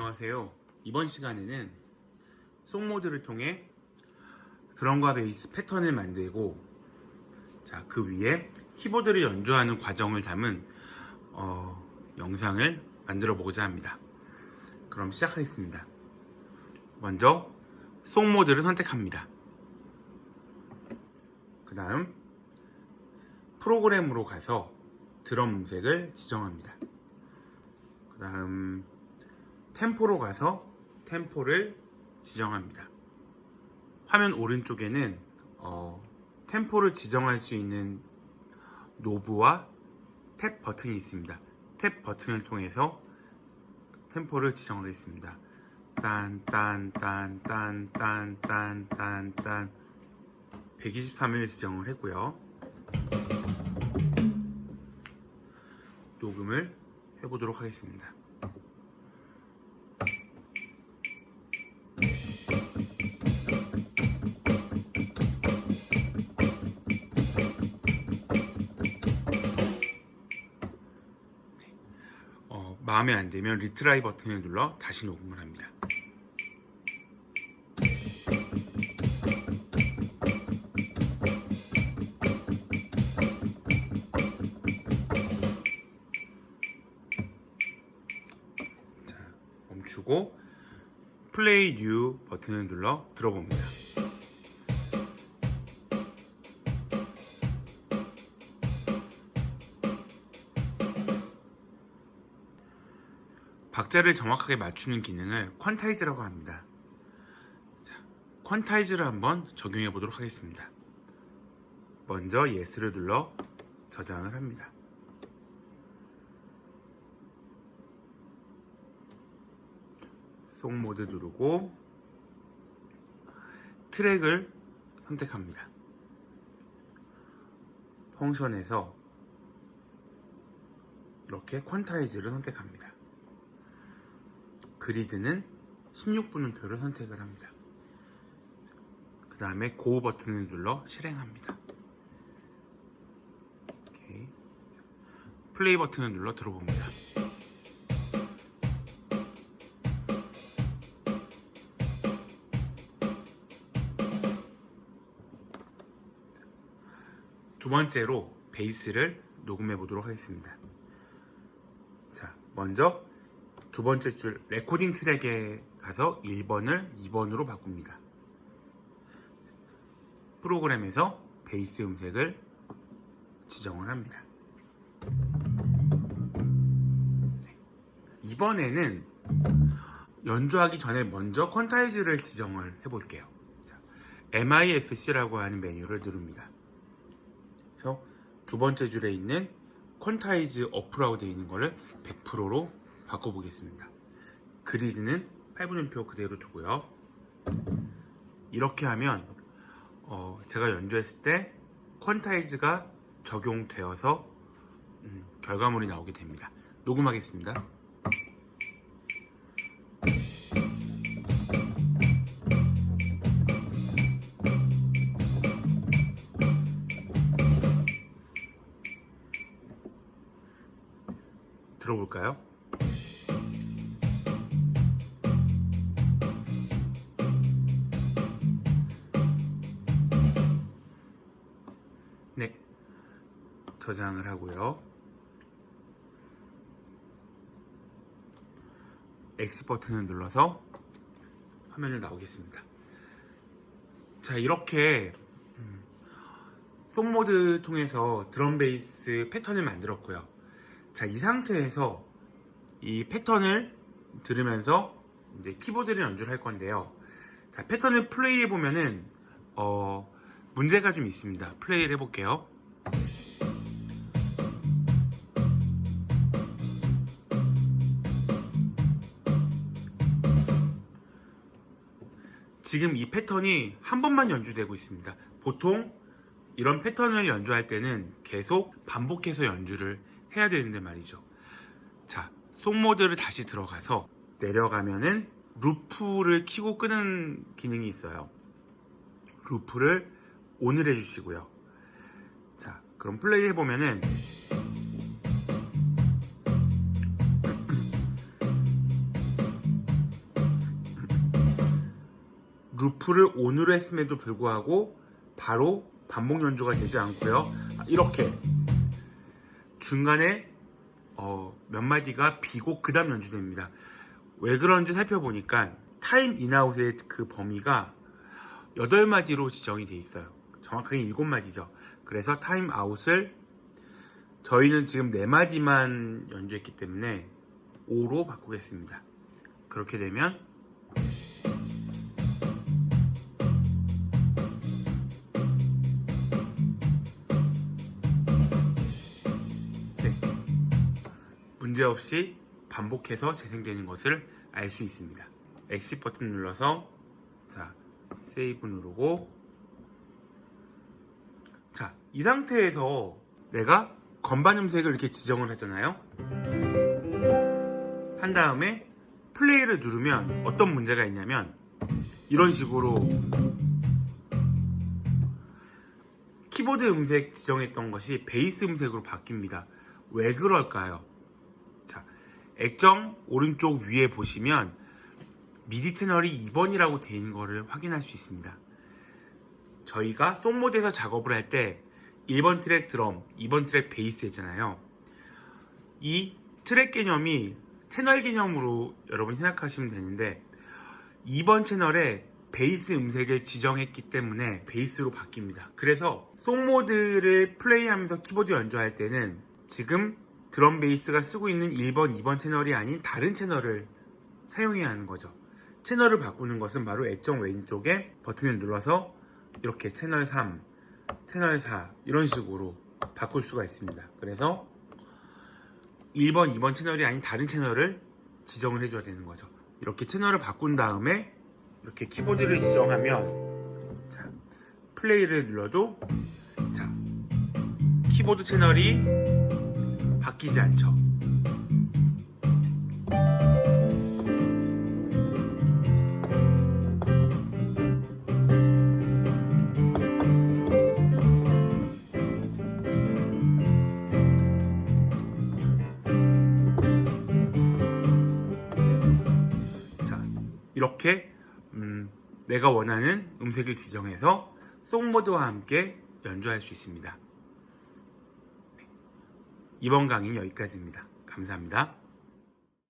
안녕하세요. 이번 시간에는 송 모드를 통해 드럼과 베이스 패턴을 만들고 자, 그 위에 키보드를 연주하는 과정을 담은 어, 영상을 만들어 보고자 합니다. 그럼 시작하겠습니다. 먼저 송 모드를 선택합니다. 그 다음 프로그램으로 가서 드럼 음색을 지정합니다. 그 다음 템포로 가서 템포를 지정합니다. 화면 오른쪽에는 어, 템포를 지정할 수 있는 노브와 탭 버튼이 있습니다. 탭 버튼을 통해서 템포를 지정하겠습니다. 딴딴딴딴딴딴딴딴 123을 지정을 했고요. 녹음을 해보도록 하겠습니다. 마음에 안 들면 리트라이 버튼을 눌러 다시 녹음을 합니다. 자, 멈추고 플레이 뉴 버튼을 눌러 들어봅니다. 박자를 정확하게 맞추는 기능을 퀀타이즈라고 합니다. 자, 퀀타이즈를 한번 적용해 보도록 하겠습니다. 먼저 예스를 눌러 저장을 합니다. 송 모드 누르고 트랙을 선택합니다. 펑션에서 이렇게 퀀타이즈를 선택합니다. 그리드는 16분음표를 선택을 합니다. 그 다음에 고 버튼을 눌러 실행합니다. 오케이. 플레이 버튼을 눌러 들어봅니다. 두 번째로 베이스를 녹음해 보도록 하겠습니다. 자, 먼저 두 번째 줄 레코딩 트랙에 가서 1번을 2번으로 바꿉니다. 프로그램에서 베이스 음색을 지정을 합니다. 네. 이번에는 연주하기 전에 먼저 퀀타이즈를 지정을 해볼게요. 자, MISC라고 하는 메뉴를 누릅니다. 그래서 두 번째 줄에 있는 퀀타이즈 어프라고 되어 있는 거를 100%로 바꿔보겠습니다. 그리드는 8분음표 그대로 두고요. 이렇게 하면 어, 제가 연주했을 때 퀀타이즈가 적용되어서 음, 결과물이 나오게 됩니다. 녹음하겠습니다. 들어볼까요? 네. 저장을 하고요. X 버튼을 눌러서 화면을 나오겠습니다. 자, 이렇게 음, 송 모드 통해서 드럼 베이스 패턴을 만들었고요. 자, 이 상태에서 이 패턴을 들으면서 이제 키보드를 연주를 할 건데요. 자, 패턴을 플레이해 보면은 어, 문제가 좀 있습니다. 플레이를 해볼게요. 지금 이 패턴이 한 번만 연주되고 있습니다. 보통 이런 패턴을 연주할 때는 계속 반복해서 연주를 해야 되는데 말이죠. 자, 송 모드를 다시 들어가서 내려가면은 루프를 키고 끄는 기능이 있어요. 루프를 오늘 해주시고요. 자, 그럼 플레이를 해보면은 루프를 오늘 했음에도 불구하고 바로 반복 연주가 되지 않고요. 아, 이렇게 중간에 어, 몇 마디가 비고 그 다음 연주됩니다. 왜 그런지 살펴보니까 타임 인아웃의 그 범위가 8마디로 지정이 돼 있어요. 정확하게 7마디죠. 그래서 타임 아웃을 저희는 지금 4마디만 연주했기 때문에 5로 바꾸겠습니다. 그렇게 되면 네. 문제없이 반복해서 재생되는 것을 알 수 있습니다. 엑시 버튼 눌러서 자 세이브 누르고 자 이 상태에서 내가 건반 음색을 이렇게 지정을 하잖아요. 한 다음에 플레이를 누르면 어떤 문제가 있냐면 이런 식으로 키보드 음색 지정했던 것이 베이스 음색으로 바뀝니다. 왜 그럴까요? 자, 액정 오른쪽 위에 보시면 미디 채널이 2번이라고 되어 있는 것을 확인할 수 있습니다. 저희가 송모드에서 작업을 할 때 1번 트랙 드럼, 2번 트랙 베이스잖아요. 이 트랙 개념이 채널 개념으로 여러분 생각하시면 되는데 2번 채널에 베이스 음색을 지정했기 때문에 베이스로 바뀝니다. 그래서 송모드를 플레이하면서 키보드 연주할 때는 지금 드럼 베이스가 쓰고 있는 1번, 2번 채널이 아닌 다른 채널을 사용해야 하는 거죠. 채널을 바꾸는 것은 바로 액정 왼쪽에 버튼을 눌러서 이렇게 채널 3, 채널 4 이런 식으로 바꿀 수가 있습니다. 그래서 1번, 2번 채널이 아닌 다른 채널을 지정을 해줘야 되는 거죠. 이렇게 채널을 바꾼 다음에 이렇게 키보드를 지정하면 자, 플레이를 눌러도 자, 키보드 채널이 바뀌지 않죠. 이렇게 음, 내가 원하는 음색을 지정해서 송모드와 함께 연주할 수 있습니다. 이번 강의는 여기까지입니다. 감사합니다.